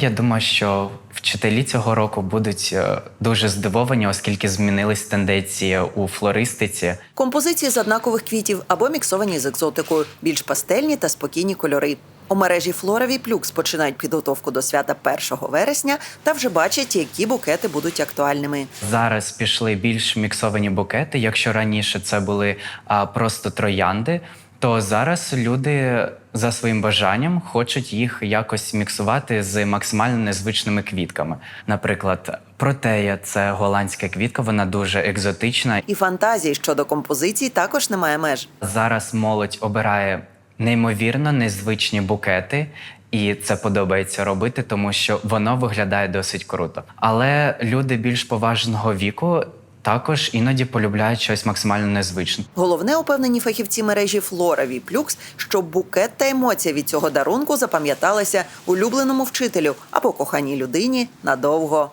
Я думаю, що вчителі цього року будуть е, дуже здивовані, оскільки змінились тенденції у флористиці. Композиції з однакових квітів або міксовані з екзотикою, більш пастельні та спокійні кольори. У мережі Флора Віплюкс починають підготовку до свята 1 вересня та вже бачать, які букети будуть актуальними. Зараз пішли більш міксовані букети. Якщо раніше це були а, просто троянди, то зараз люди за своїм бажанням хочуть їх якось міксувати з максимально незвичними квітками. Наприклад, протея це голландська квітка, вона дуже екзотична. І фантазії щодо композицій також немає меж. Зараз молодь обирає неймовірно незвичні букети, і це подобається робити, тому що воно виглядає досить круто. Але люди більш поважного віку також іноді полюбляють щось максимально незвичне. Головне упевнені фахівці мережі Флора Віплюкс, що букет та емоція від цього дарунку запам'яталися улюбленому вчителю або коханій людині надовго.